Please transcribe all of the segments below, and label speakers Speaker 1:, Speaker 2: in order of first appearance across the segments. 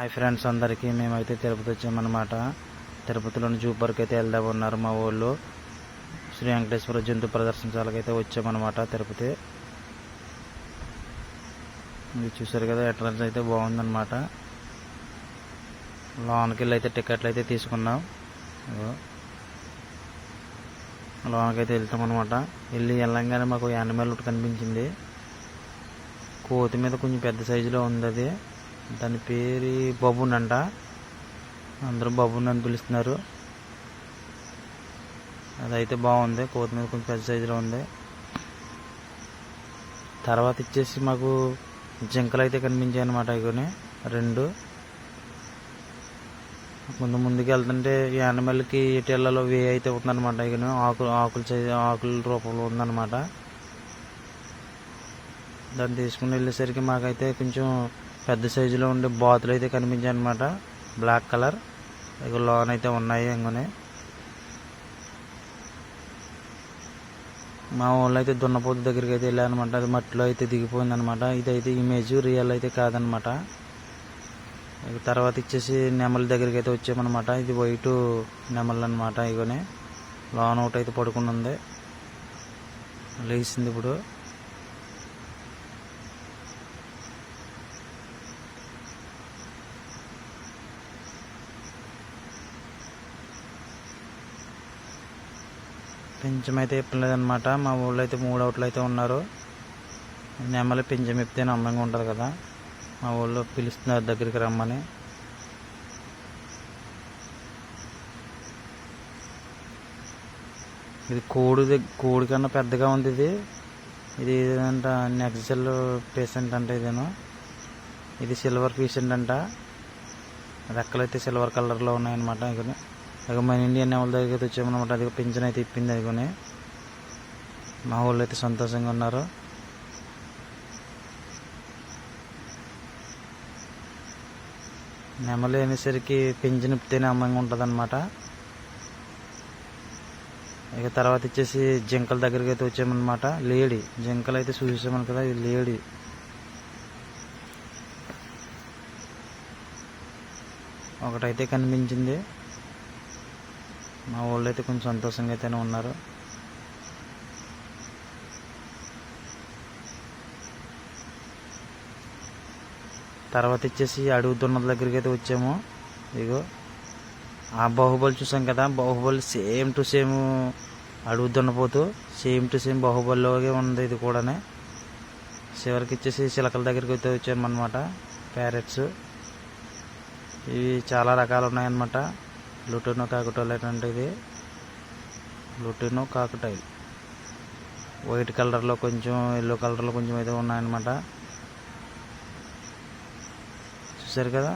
Speaker 1: Hi friends అందరికీ మేమైతే తిరుపతి వచ్చామన్నమాట. తిరుపతిలోని జూ పార్క్ అయితే వెళ్దాం ఉన్నారు మా ఊళ్ళో శ్రీ వెంకటేశ్వర జంతు ప్రదర్శనశాలకైతే వచ్చామన్నమాట తిరుపతి. ఇది చూసారు కదా ఎంట్రన్స్ అయితే బాగుందన్నమాట. లోనకి వెళ్ళి అయితే టికెట్లు అయితే తీసుకున్నాం. లోనకి అయితే వెళ్తాం అనమాట వెళ్ళి వెళ్ళంగానే మాకు యానిమల్ ఒకటి కనిపించింది. కోతి మీద కొంచెం పెద్ద సైజులో ఉంది అది. దాని పేరు బబున్ అంట అందరూ బబున్ అని పిలుస్తున్నారు. అదైతే బాగుంది. కోతి మీద కొంచెం పెద్ద సైజులో ఉంది. తర్వాత ఇచ్చేసి మాకు జింకలు అయితే కనిపించాయి అనమాట ఇకొని రెండు. ముందు ముందుకు వెళ్తుంటే ఈ యానిమల్కి ఎటు వెళ్ళాలో వే అయితే ఉందన్నమాట ఇక ఆకులు ఆకులు ఆకుల రూపంలో ఉందన్నమాట. దాన్ని తీసుకుని వెళ్ళేసరికి మాకైతే కొంచెం పెద్ద సైజులో ఉండే బాతులు అయితే కనిపించాయి అనమాట బ్లాక్ కలర్ ఇక లోన్ అయితే ఉన్నాయి ఇంకొనే మా ఊళ్ళో అయితే దున్నపోతు దగ్గరికి అయితే వెళ్ళానమాట అది మట్టిలో అయితే దిగిపోయింది అనమాట ఇదైతే ఇమేజ్ రియల్ అయితే కాదనమాట తర్వాత ఇచ్చేసి నెమల దగ్గరికి అయితే వచ్చామన్నమాట. ఇది వైట్ నెమలు అనమాట ఇగోనే. లోన్ ఒకటి అయితే పడుకుని ఉంది. లేచింది ఇప్పుడు. పెంచం అయితే ఇప్పలేదన్నమాట మా ఊళ్ళో అయితే మూడు అవుట్లు అయితే ఉన్నారు. నెమలి పింఛం ఇప్పితే అందంగా ఉంటుంది కదా. మా ఊళ్ళో పిలుస్తున్నారు దగ్గరికి రమ్మని. ఇది కోడి కోడి కన్నా పెద్దగా ఉంది ఇది. ఇది ఏదంట నెక్జల్ పేషెంట్ అంటే ఇదేను. ఇది సిల్వర్ పేషెంట్ అంట. రెక్కలైతే సిల్వర్ కలర్లో ఉన్నాయన్నమాట. ఇక్కడ ఇక మన ఇండియన్ నెమల దగ్గరికి అయితే వచ్చామన్నమాట అది పింఛన్ అయితే ఇప్పింది అదిగోని. మా వాళ్ళు అయితే సంతోషంగా ఉన్నారు. నెమలి అనేసరికి పింఛన్ ఇప్పితేనే అమ్మంగా ఉంటుంది అనమాట ఇక తర్వాత వచ్చేసి జింకల దగ్గరికి అయితే వచ్చామన్నమాట. లేడీ. జింకలు అయితే చూసామని కదా ఇది లేడీ. ఒకటైతే కనిపించింది. మా వాళ్ళు అయితే కొంచెం సంతోషంగా అయితేనే ఉన్నారు. తర్వాత వచ్చేసి అడుగుతున్న దగ్గరికి అయితే వచ్చాము. ఇగో ఆ బాహుబలి చూసాం కదా బాహుబలి సేమ్ టు సేమ్ అడుగు దున్నపోతూ సేమ్ టు సేమ్ బాహుబలిలోగే ఉంది ఇది కూడానే. చివరికి వచ్చేసి చిలకల దగ్గరికి అయితే వచ్చామన్నమాట ప్యారెట్స్. ఇవి చాలా రకాలు ఉన్నాయన్నమాట లుటోనో కాకుటైల్ అంటే ఇది లుటోనో కాకుటైల్. వైట్ కలర్లో కొంచెం ఎల్లో కలర్లో కొంచెం అయితే ఉన్నాయన్నమాట. చూసారు కదా?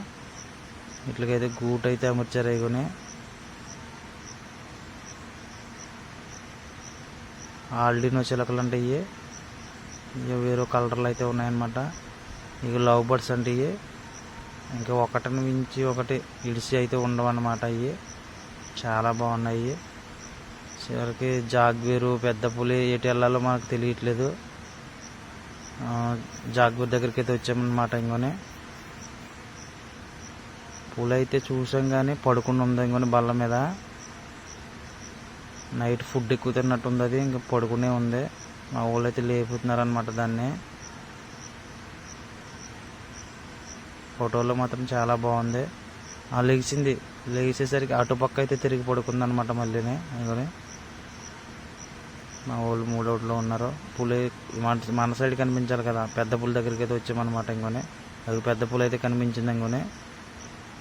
Speaker 1: ఇట్లకైతే గూట్ అయితే అమర్చారు ఇవన్నీ ఆల్డినో చిలకలు అంటే ఇవి ఇవి వేరే కలర్లు అయితే ఉన్నాయన్నమాట. ఇక లవ్ బర్డ్స్ అంటే ఇవి ఇంకా ఒకటిని మించి ఒకటి ఇడిసి అయితే ఉండవన్నమాట అవి చాలా బాగున్నాయి. చివరికి జాగ్వీరు పెద్ద పులి ఎటు వెళ్ళాలో మనకు తెలియట్లేదు. జాగ్వీర్ దగ్గరికి అయితే వచ్చామన్నమాట ఇంకొనే పులి అయితే చూసాం కానీ పడుకుని ఉంది ఇంకొని బల్ల మీద. నైట్ ఫుడ్ ఎక్కువ తిన్నట్టు ఉంది అది ఇంకా పడుకునే ఉంది. మా ఊళ్ళో అయితే లేపుతున్నారు అనమాట దాన్ని. ఫోటోలో మాత్రం చాలా బాగుంది. ఆ లేచింది. లేచేసరికి అటుపక్క అయితే తిరిగి పడుకుంది అనమాట మళ్ళీనే. అందుకని మా వాళ్ళు మూడోట్లో ఉన్నారు. పులి మన మన సైడ్ కనిపించాలి కదా. పెద్ద పులి దగ్గరికి అయితే వచ్చామన్నమాట ఇంకొనే. అది పెద్ద పులి అయితే కనిపించింది ఇంకొనే.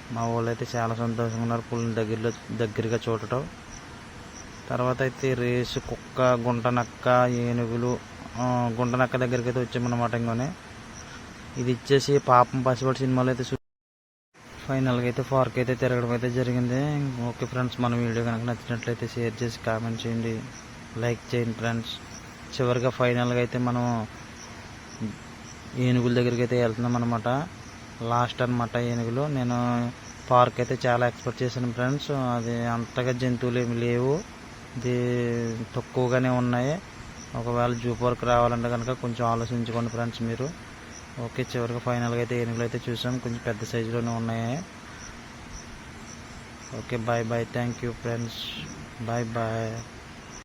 Speaker 1: మా వాళ్ళు అయితే చాలా సంతోషంగా ఉన్నారు పులిని దగ్గరలో దగ్గరగా చూడటం. తర్వాత అయితే రేసు కుక్క గుంటనక్క ఏనుగులు గుంటనక్క నక్క దగ్గరికి అయితే వచ్చామన్నమాట ఇంకొనే. ఇది ఇచ్చేసి పాపం పసిపాటి సినిమాలో అయితే ఫైనల్గా అయితే పార్క్ అయితే తిరగడం అయితే జరిగింది. ఓకే ఫ్రెండ్స్ మన వీడియో కనుక నచ్చినట్లయితే షేర్ చేసి కామెంట్ చేయండి. లైక్ చేయండి ఫ్రెండ్స్ చివరిగా ఫైనల్గా అయితే మనం ఏనుగుల దగ్గరికి అయితే వెళ్తున్నాం అనమాట లాస్ట్ అనమాట ఏనుగులు. నేను పార్క్ అయితే చాలా ఎక్స్పెక్ట్ చేశాను ఫ్రెండ్స్ అది అంతగా జంతువులు ఏమి లేవు. ఇది తక్కువగానే ఉన్నాయి. ఒకవేళ జూ పార్క్ రావాలంటే కనుక కొంచెం ఆలోచించుకోండి ఫ్రెండ్స్ మీరు. ఓకే చివరిగా ఫైనల్గా అయితే ఏనుగులు అయితే చూసాం కొంచెం పెద్ద సైజులోనే ఉన్నాయి. Okay bye bye thank you friends bye bye